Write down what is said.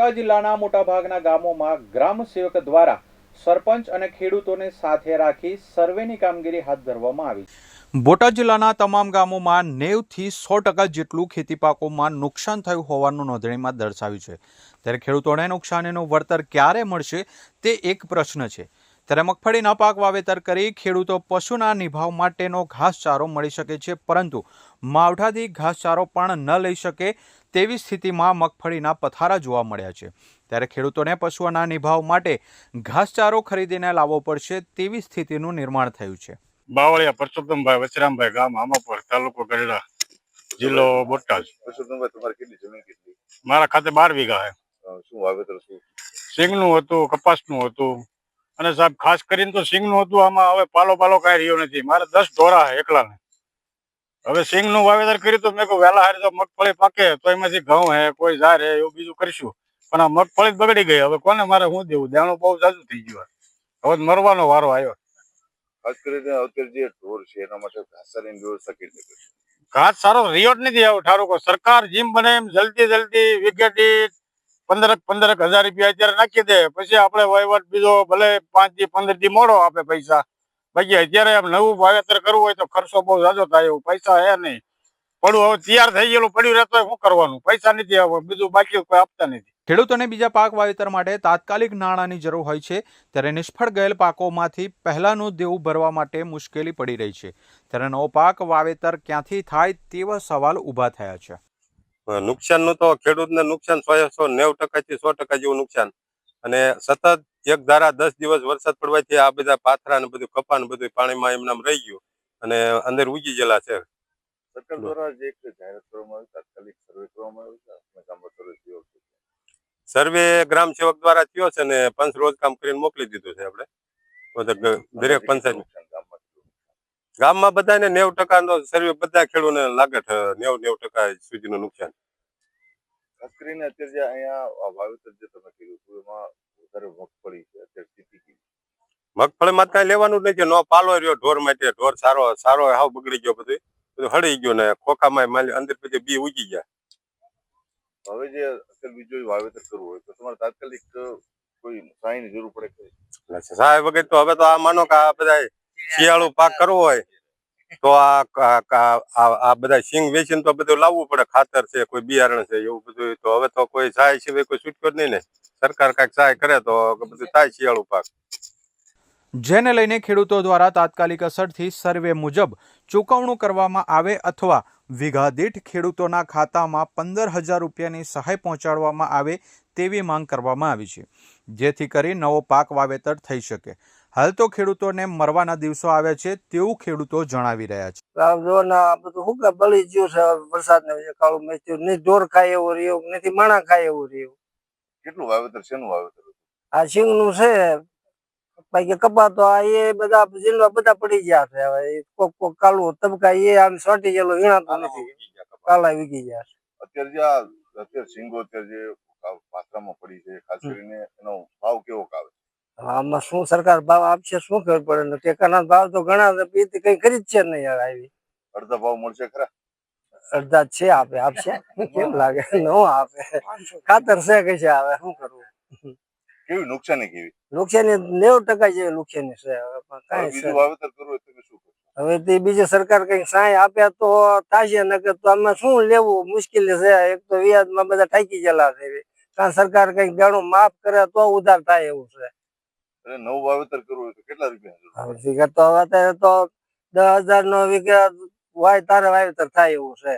બોટાદ જિલ્લાના મોટાભાગના ગામોમાં ગ્રામ સેવક દ્વારા સરપંચ અને ખેડૂતોને સાથે રાખી સર્વેની કામગીરી હાથ ધરવામાં આવી બોટાદ જિલ્લાના તમામ ગામોમાં નેવથી સો ટકા જેટલું ખેતી પાકોમાં નુકસાન થયું હોવાનું નોંધણીમાં દર્શાવ્યું છે. ત્યારે ખેડૂતોને નુકસાનીનું વળતર ક્યારે મળશે તે એક પ્રશ્ન છે. ત્યારે મગફળીના પાક વાવેતર કરી ખેડૂતો પશુના નિભાવ માટેનો ઘાસચારો મળી શકે છે પરંતુ માવઠાથી ઘાસચારો પણ ન લઈ શકે તેવી સ્થિતિમાં મગફળીના પથારા જોવા મળ્યા છે. ત્યારે ખેડૂતોને પશુઓના નિભાવ માટે ઘાસચારો ખરીદીને લાવવો પડશે તેવી સ્થિતિનું નિર્માણ થયું છે. બાવળિયા પરસોત્તમભાઈ વસરામભાઈ ગામ આમાપુર તાલુકો ગઢડા જિલ્લો બોટાદ. પરસોત્તમભાઈ તમારી કેટલી જમીન કેટલી? મારા ખાતે બાર વીઘા છે. શું વાવેતર શું? સિંગનું હતું કપાસનું હતું અને સાહેબ ખાસ કરીને તો સિંગનું હતું આમાં હવે પાલો પાલો કાંઈ રહ્યો નથી. મારે દસ ઢોરા છે એકલાને. હવે સિંગનું વાવેતર કર્યું તો મેં કહું વહેલા હારી તો મગફળી પાકે તો એમાંથી ઘઉં હે કોઈ ઝાર હે એવું બીજું કરીશું. પણ આ મગફળી બગડી ગઈ. હવે કોને મારે શું દેવું? દેણું બહુ જાજુ થઈ ગયું. હવે મરવાનો વારો આવ્યો. ખાસ કરીને અત્યારે જે ઢોર છે એના માટે ઘાસચારાની વ્યવસ્થા કેવી રીતે ઘાસ સારો રિયોટ નથી આવું ઠારો સરકાર જીમ બને એમ જલ્દી જલ્દી વીઘે દીઠ પંદરક પંદરક હજાર રૂપિયા અત્યારે નાખી દે. પછી આપણે વહીવટ બીજો ભલે પાંચથી પંદરથી મોડો આપે પૈસા. બાકી અત્યારે આમ નવું વાવેતર કરવું હોય તો ખર્ચો બહુ જાજો થાય એવું. પૈસા હે નહીં. પડું હવે તૈયાર થઈ ગયેલું પડ્યું રહેતો હોય શું કરવાનું? પૈસા નથી આવે બીજું બાકી કોઈ આપતા નથી. ખેડૂતોને બીજા પાક વાવેતર માટે તાત્કાલિક નાણાંની જરૂર હોય છે. ત્યારે નિષ્ફળ ગયેલ પાકોમાંથી પહેલાનું દેવું ભરવા માટે મુશ્કેલી પડી રહી છે. ત્યારે નવો પાક વાવેતર ક્યાંથી થાય તેવા સવાલ ઊભા થયા છે. નુકસાનનું તો ખેડૂતને નુકસાન સો સો નેવ ટકા થી સો ટકા જેવું નુકસાન. અને સતત એક ધારા દસ દિવસ વરસાદ પડવાથી આ બધા પાથરા ને બધું કપા ને બધું પાણીમાં એમનામ રહી ગયું. અને અંદર ઉગી ગયેલા છે. સરકાર દ્વારા જે જાહેરાત કરવામાં આવી તાત્કાલિક સર્વે કરવામાં આવ્યો ગ્રામ સેવક દ્વારા થયો છે ને પંચ રોજ કામ કરીને મોકલી દીધું છે આપણે. દરેક પંચાયત. ગામમાં બધાને નેવું ટકા નો સર્વે બધા ખેડૂતોને લાગે છે નેવું નેવું ટકા સુધીનું નુકસાન. ખાસ કરીને અત્યારે જે અહીંયા વાવેતર જે તમે કર્યું એમાં વધારે મગફળી છે અત્યારે સ્થિતિ મગફળીમાં કાંઈ લેવાનું જ નથી નો પાલો રહ્યો ઢોર માટે ઢોર સારો સારો હાવ બગડી ગયો બધું બધું હળી ગયો ને ખોખામાં માલી અંદર પછી બી ઉગી ગયા. હવે જે અત્યારે બીજું વાવેતર કરવું હોય તો તમારે તાત્કાલિક કોઈ સહાયની જરૂર પડે સહાય વગર તો હવે તો આ માનો કે આ બધા શિયાળુ પાક કરવો હોય, તો આ બધા સિંગ વેચીને તો બધું લાવવું પડે, ખાતર છે, કોઈ બિયારણ છે, એવું બધું તો હવે તો કોઈ સહાય સિવાય કોઈ છૂટકો નહીં ને. સરકાર કાંઈક સહાય કરે તો બધું થાય શિયાળુ પાક. જેને લઈને ખેડૂતો દ્વારા તાત્કાલિક અસરથી સર્વે મુજબ ચૂકવણું કરવામાં આવે અથવા વીઘા દીઠ ખેડૂતોના ખાતામાં પંદર હજાર રૂપિયાની સહાય પહોંચાડવામાં આવે તેવી માંગ કરવામાં આવી છે, જેથી કરી નવો પાક વાવેતર થઈ શકે. હાલ તો ખેડૂતોને મરવાના દિવસો આવ્યા છે તેવું ખેડૂતો જણાવી રહ્યા છે. જો ને બધું શું કે બળી ગયું છે વરસાદ ને વજે કાળું મેચ્યું નહીં ઢોર ખાય એવું રહ્યું નથી માણા ખાય એવું રહ્યું. કેટલું વાવેતર શેનું વાવેતર આ સિંગનું છે બાકી કપા તો આ એ બધા જીલવા બધા પડી ગયા છે. હવે કોક કોક કાળું તબકા એ આમ સોટી ગયેલો વીણાતો નથી. કાલા વીકી ગયા છે. અત્યારે જે અત્યારે સિંગો અત્યારે જે પાત્રામાં પડી છે ખાસ કરીને એનો ભાવ કેવો આવે આમાં શું સરકાર ભાવ આપશે શું ખબર પડે? ને ટેકાના ભાવ તો ઘણા કઈ ખરીદ છે નહીં યાર આવી અડધા ભાવ મળશે ખરા? અડધા છે આપે આપશે? કેમ લાગે? ન આપે. ખાતર છે કઈ છે આવે શું કરવું? કેવી નુકસાની કેવી? નુકસાની નેવું ટકા જેવી નુકસાની છે કઈ હવે બીજું વાવેતર કરવું હોય તો તમે શું હવે તે બીજી સરકાર કઈ સાય આપ્યા તો થશે નકર તો આમાં શું લેવું? મુશ્કેલી છે એક તો વ્યાજમાં બધા ઠાકી ગયેલા છે કારણ સરકાર કંઈક ઘણું માફ કરે તો ઉધાર થાય એવું છે. એટલે નવું વાવેતર કરવું હોય તો કેટલા રૂપિયા વિગત તો અત્યારે તો દસ હજાર નો વીઘા વાય તારે વાવેતર થાય એવું છે.